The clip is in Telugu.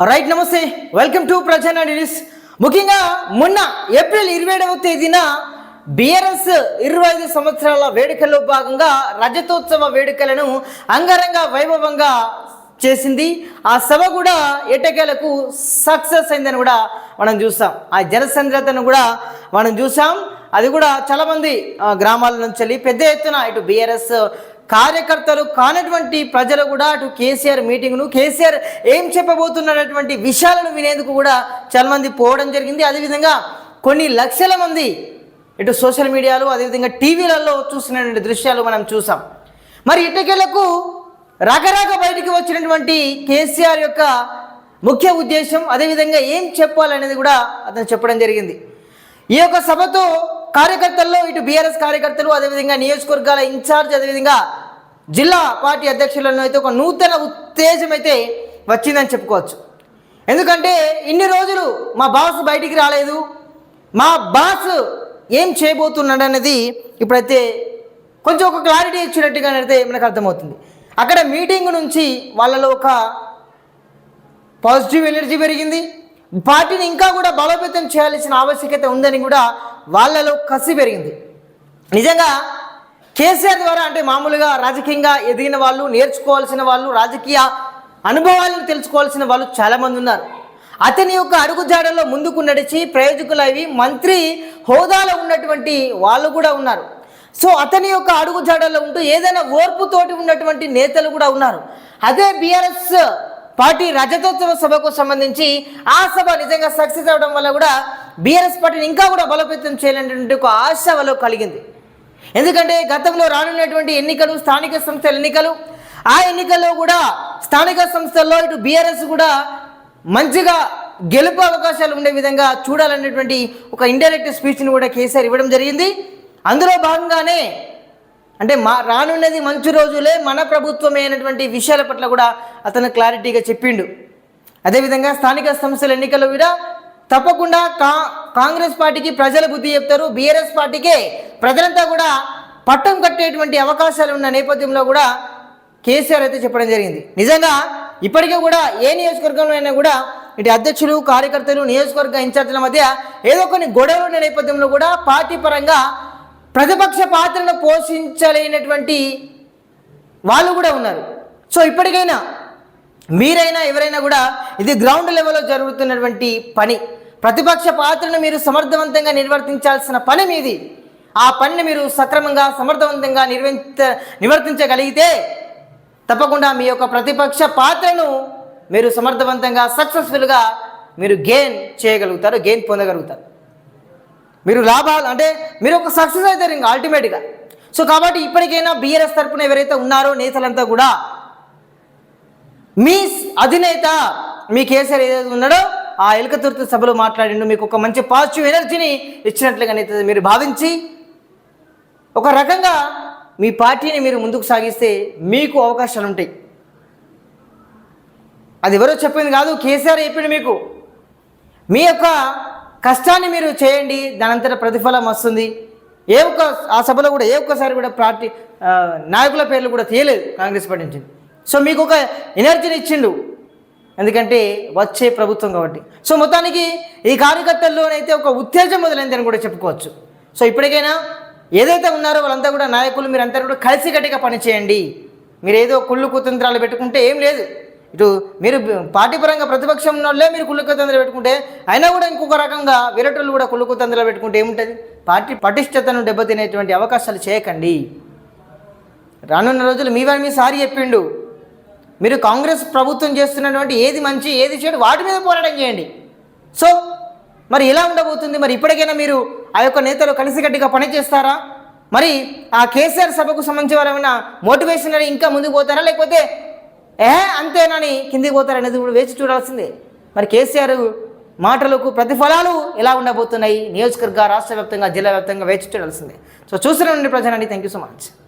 రైట్ నమస్తే. వెల్కమ్ టు ప్రజా న్యూస్ ముఖ్యంగా మొన్న ఏప్రిల్ ఇరవై ఏడవ తేదీన బీఆర్ఎస్ ఇరవై ఐదు సంవత్సరాల వేడుకల్లో భాగంగా రజతోత్సవ వేడుకలను అంగరంగ వైభవంగా చేసింది. ఆ సభ కూడా ఎటకేలకు సక్సెస్ అయిందని కూడా మనం చూసాం. ఆ జనసంద్రతను కూడా మనం చూసాం. అది కూడా చాలామంది గ్రామాల నుంచి వెళ్ళి పెద్ద ఎత్తున ఇటు బీఆర్ఎస్ కార్యకర్తలు కానటువంటి ప్రజలు కూడా అటు కేసీఆర్ మీటింగ్ను కేసీఆర్ ఏం చెప్పబోతున్నటువంటి విషయాలను వినేందుకు కూడా చాలామంది పోవడం జరిగింది. అదేవిధంగా కొన్ని లక్షల మంది ఇటు సోషల్ మీడియాలో అదేవిధంగా టీవీలలో చూసినటువంటి దృశ్యాలు మనం చూసాం. మరి ఇటకెలకు రకరక బయటికి వచ్చినటువంటి కేసీఆర్ యొక్క ముఖ్య ఉద్దేశం అదేవిధంగా ఏం చెప్పాలనేది కూడా అతను చెప్పడం జరిగింది. ఈ యొక్క సభతో కార్యకర్తల్లో ఇటు బీఆర్ఎస్ కార్యకర్తలు అదేవిధంగా నియోజకవర్గాల ఇన్ఛార్జ్ అదేవిధంగా జిల్లా పార్టీ అధ్యక్షులను అయితే ఒక నూతన ఉత్తేజం అయితే వచ్చిందని చెప్పుకోవచ్చు. ఎందుకంటే ఇన్ని రోజులు మా బాస్ బయటికి రాలేదు. మా బాస్ ఏం చేయబోతున్నాడు అనేది ఇప్పుడైతే కొంచెం ఒక క్లారిటీ ఇచ్చినట్టుగా అయితే మనకు అర్థమవుతుంది. అక్కడ మీటింగ్ నుంచి వాళ్ళలో ఒక పాజిటివ్ ఎనర్జీ పెరిగింది. పార్టీని ఇంకా కూడా బలోపేతం చేయాల్సిన ఆవశ్యకత ఉందని కూడా వాళ్ళలో కసి పెరిగింది. నిజంగా కేసీఆర్ ద్వారా అంటే మామూలుగా రాజకీయంగా ఎదిగిన వాళ్ళు నేర్చుకోవాల్సిన వాళ్ళు రాజకీయ అనుభవాలను తెలుసుకోవాల్సిన వాళ్ళు చాలామంది ఉన్నారు. అతని యొక్క అడుగుజాడలో ముందుకు నడిచి ప్రయోజకులవి మంత్రి హోదాలో ఉన్నటువంటి వాళ్ళు కూడా ఉన్నారు. సో అతని యొక్క అడుగుజాడలో ఉంటూ ఏదైనా ఓర్పుతోటి ఉన్నటువంటి నేతలు కూడా ఉన్నారు. అదే బీఆర్ఎస్ పార్టీ రజతోత్సవ సభకు సంబంధించి ఆ సభ నిజంగా సక్సెస్ అవడం వల్ల కూడా బీఆర్ఎస్ పార్టీని ఇంకా కూడా బలోపేతం చేయాలనేటువంటి ఒక ఆశ వాళ్ళకు కలిగింది. ఎందుకంటే గతంలో రానున్నటువంటి ఎన్నికలు స్థానిక సంస్థల ఎన్నికలు ఆ ఎన్నికల్లో కూడా స్థానిక సంస్థల్లో ఇటు బీఆర్ఎస్ కూడా మంచిగా గెలుపు అవకాశాలు ఉండే విధంగా చూడాలనేటువంటి ఒక ఇండైరెక్ట్ స్పీచ్ని కూడా కేసీఆర్ ఇవ్వడం జరిగింది. అందులో భాగంగానే అంటే మా రానున్నది మంచి రోజులే మన ప్రభుత్వమే అయినటువంటి విషయాల పట్ల కూడా అతను క్లారిటీగా చెప్పిండు. అదేవిధంగా స్థానిక సంస్థల ఎన్నికల్లో కూడా తప్పకుండా కా కాంగ్రెస్ పార్టీకి ప్రజలు బుద్ధి చెప్తారు బీఆర్ఎస్ పార్టీకే ప్రజలంతా కూడా పట్టం కట్టేటువంటి అవకాశాలు ఉన్న నేపథ్యంలో కూడా కేసీఆర్ అయితే చెప్పడం జరిగింది. నిజంగా ఇప్పటికే కూడా ఏ నియోజకవర్గంలో అయినా కూడా ఇటు అధ్యక్షులు కార్యకర్తలు నియోజకవర్గ ఇన్ఛార్జీల మధ్య ఏదో కొన్ని గొడవలు ఉన్న నేపథ్యంలో కూడా పార్టీ పరంగా ప్రతిపక్ష పాత్రను పోషించలేనటువంటి వాళ్ళు కూడా ఉన్నారు. సో ఇప్పటికైనా మీరైనా ఎవరైనా కూడా ఇది గ్రౌండ్ లెవెల్లో జరుగుతున్నటువంటి పని. ప్రతిపక్ష పాత్రను మీరు సమర్థవంతంగా నిర్వర్తించాల్సిన పని మీది. ఆ పనిని మీరు సక్రమంగా సమర్థవంతంగా నిర్వహించ నిర్వర్తించగలిగితే తప్పకుండా మీ యొక్క ప్రతిపక్ష పాత్రను మీరు సమర్థవంతంగా సక్సెస్ఫుల్గా మీరు గెయిన్ చేయగలుగుతారు గెయిన్ పొందగలుగుతారు. మీరు లాభాలు అంటే మీరు ఒక సక్సెస్ అవుతారు ఇంకా అల్టిమేట్గా సో కాబట్టి ఇప్పటికైనా బీఆర్ఎస్ తరపున ఎవరైతే ఉన్నారో నేతలంతా కూడా మీ అధినేత మీ కేసీఆర్ ఏదైతే ఉన్నాడో ఆ ఎలుకతుర్తి సభలో మాట్లాడిండు. మీకు ఒక మంచి పాజిటివ్ ఎనర్జీని ఇచ్చినట్లుగానే మీరు భావించి ఒక రకంగా మీ పార్టీని మీరు ముందుకు సాగిస్తే మీకు అవకాశాలు ఉంటాయి. అది ఎవరో చెప్పింది కాదు కేసీఆర్ చెప్పింది మీకు. మీ యొక్క కష్టాన్ని మీరు చేయండి దానంతట ప్రతిఫలం వస్తుంది. ఏ ఒక్క ఆ సభలో కూడా ఏ ఒక్కసారి కూడా పార్టీ నాయకుల పేర్లు కూడా తీయలేదు కాంగ్రెస్ పార్టీ నుంచి. సో మీకు ఒక ఎనర్జీని ఇచ్చిండు ఎందుకంటే వచ్చే ప్రభుత్వం కాబట్టి. సో మొత్తానికి ఈ కార్యకర్తల్లోనైతే ఒక ఉత్తేజం మొదలైందని కూడా చెప్పుకోవచ్చు. సో ఇప్పటికైనా ఏదైతే ఉన్నారో వాళ్ళంతా కూడా నాయకులు మీరంతా కూడా కలిసికట్టుగా పనిచేయండి మీరు ఏదో కుళ్ళు కుతంత్రాలు పెట్టుకుంటే ఏం లేదు. ఇటు మీరు పార్టీ పరంగా ప్రతిపక్షం ఉన్న వాళ్ళే మీరు కుళ్ళు కుతంత్రాలు పెట్టుకుంటే అయినా కూడా ఇంకొక రకంగా విరటోళ్ళు కూడా కుళ్ళు కుతంత్రాలు పెట్టుకుంటే ఏముంటుంది? పార్టీ పటిష్టతను దెబ్బతినేటువంటి అవకాశాలు చేయకండి. రానున్న రోజులు మీ వారి మీ సారి చెప్పిండు. మీరు కాంగ్రెస్ ప్రభుత్వం చేస్తున్నటువంటి ఏది మంచి ఏది చెడు వాటి మీద పోరాటం చేయండి. సో మరి ఇలా ఉండబోతుంది. మరి ఇప్పటికైనా మీరు ఆ యొక్క నేతలు కలిసికట్టుగా పనిచేస్తారా? మరి ఆ కేసీఆర్ సభకు సంబంధించి వారు మోటివేషన్ ఇంకా ముందుకు పోతారా? లేకపోతే ఏ అంతేనని కిందికి పోతారా అనేది కూడా వేచి చూడాల్సిందే. మరి కేసీఆర్ మాటలకు ప్రతిఫలాలు ఎలా ఉండబోతున్నాయి? నియోజకవర్గ రాష్ట్ర వ్యాప్తంగా జిల్లా వ్యాప్తంగా వేచి చూడాల్సిందే. సో చూసిన ప్రజలండి థ్యాంక్ యూ సో మచ్